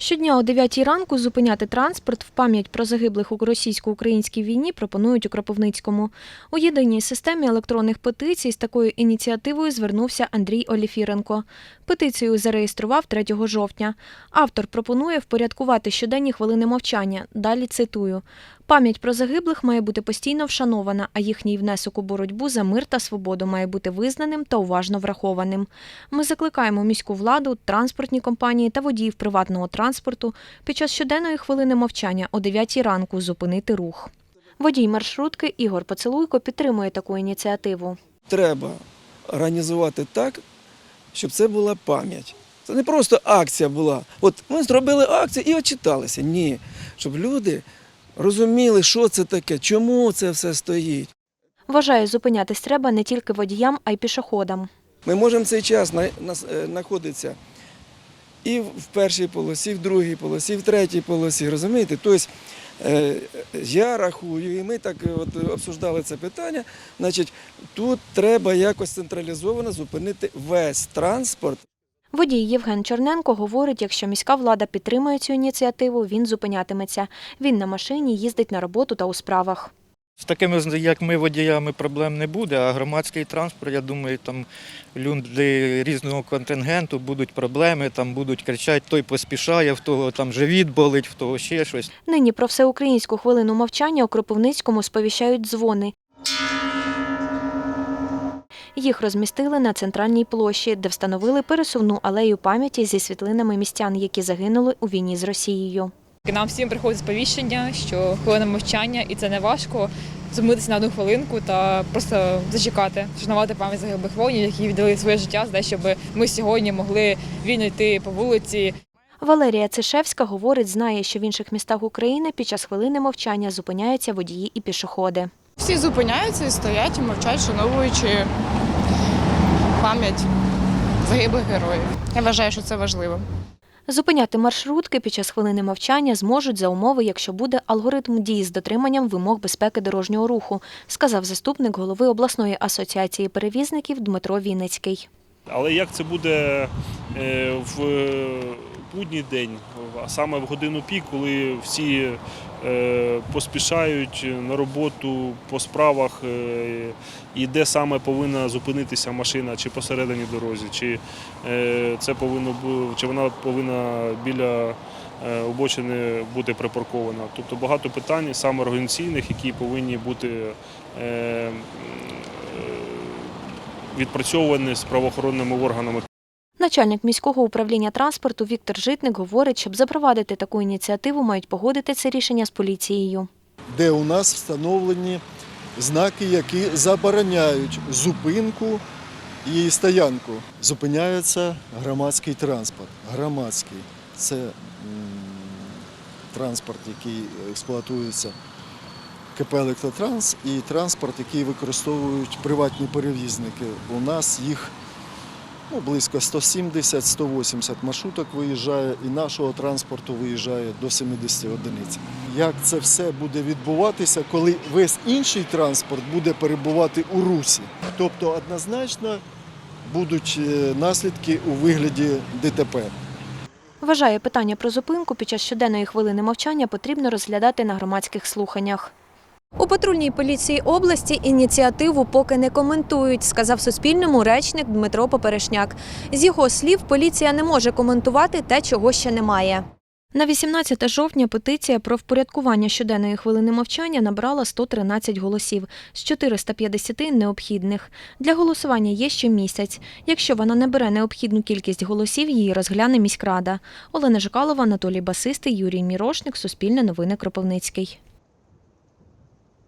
Щодня о 9 ранку зупиняти транспорт в пам'ять про загиблих у російсько-українській війні пропонують у Кропивницькому. У єдиній системі електронних петицій з такою ініціативою звернувся Андрій Оліфіренко. Петицію зареєстрував 3 жовтня. Автор пропонує впорядкувати щоденні хвилини мовчання. Далі цитую: пам'ять про загиблих має бути постійно вшанована, а їхній внесок у боротьбу за мир та свободу має бути визнаним та уважно врахованим. Ми закликаємо міську владу, транспортні компанії та водіїв приватного транспорту під час щоденної хвилини мовчання о 9 ранку зупинити рух. Водій маршрутки Ігор Поцелуйко підтримує таку ініціативу. треба організувати так, щоб це була пам'ять. Це не просто акція була. От ми зробили акцію і отчиталися. Ні. Щоб люди розуміли, що це таке, чому це все стоїть. Вважає, зупинятись треба не тільки водіям, а й пішоходам. Ми можемо цей час е, знаходитися і в першій полосі, і в другій полосі, і в третій полосі. Розумієте? Тобто е, я рахую, і ми так е, от обсуждали це питання. Значить, тут треба якось централізовано зупинити весь транспорт. Водій Євген Чорненко говорить, якщо міська влада підтримує цю ініціативу, він зупинятиметься. Він на машині їздить на роботу та у справах. З такими, як ми, водіями, проблем не буде, а громадський транспорт, я думаю, там люди різного контингенту будуть проблеми, там будуть кричати, той поспішає, в того там живіт болить, в того ще щось. Нині про всеукраїнську хвилину мовчання у Кропивницькому сповіщають дзвони. Їх розмістили на центральній площі, де встановили пересувну алею пам'яті зі світлинами містян, які загинули у війні з Росією. Нам всім приходить сповіщення, що хвилина мовчання, і це не важко зумитися на одну хвилинку та просто зачекати, вшанувати пам'ять загиблих воїнів, які віддали своє життя, за те, щоб ми сьогодні могли вільно йти по вулиці, Валерія Цишевська говорить, знає, що в інших містах України під час хвилини мовчання зупиняються водії і пішоходи. Всі зупиняються і стоять і мовчать, шановуючи пам'ять загиблих героїв. Я вважаю, що це важливо. Зупиняти маршрутки під час хвилини мовчання зможуть за умови, якщо буде алгоритм дій з дотриманням вимог безпеки дорожнього руху, сказав заступник голови обласної асоціації перевізників Дмитро Вінницький. Але як це буде е, в будній день, а саме в годину пік, коли всі е, поспішають на роботу по справах, е, і де саме повинна зупинитися машина, чи посередині дорозі, чи це повинно чи вона повинна біля обочини бути припаркована. Тобто багато питань саме організаційних, які повинні бути відпрацьовані з правоохоронними органами. Начальник міського управління транспорту Віктор Житник говорить, щоб запровадити таку ініціативу, мають погодити це рішення з поліцією. де у нас встановлені знаки, які забороняють зупинку і стоянку. Зупиняється громадський транспорт. Громадський це транспорт, який експлуатується КП Електротранс, і транспорт, який використовують приватні перевізники. У нас їх ну, близько 170-180 маршруток виїжджає, і нашого транспорту виїжджає до 70 одиниць. Як це все буде відбуватися, коли весь інший транспорт буде перебувати у русі? Тобто однозначно будуть е, наслідки у вигляді ДТП. Вважає питання про зупинку під час щоденної хвилини мовчання потрібно розглядати на громадських слуханнях. У патрульній поліції області ініціативу поки не коментують, сказав Суспільному речник Дмитро Поперешняк. З його слів, поліція не може коментувати те, чого ще немає. На 18 жовтня петиція про впорядкування щоденної хвилини мовчання набрала 113 голосів з 450 необхідних. Для голосування є ще місяць. Якщо вона не бере необхідну кількість голосів, її розгляне міськрада. Олена Жикалова, Анатолій Басистий, Юрій Мірошник, Суспільне новини Кропивницький.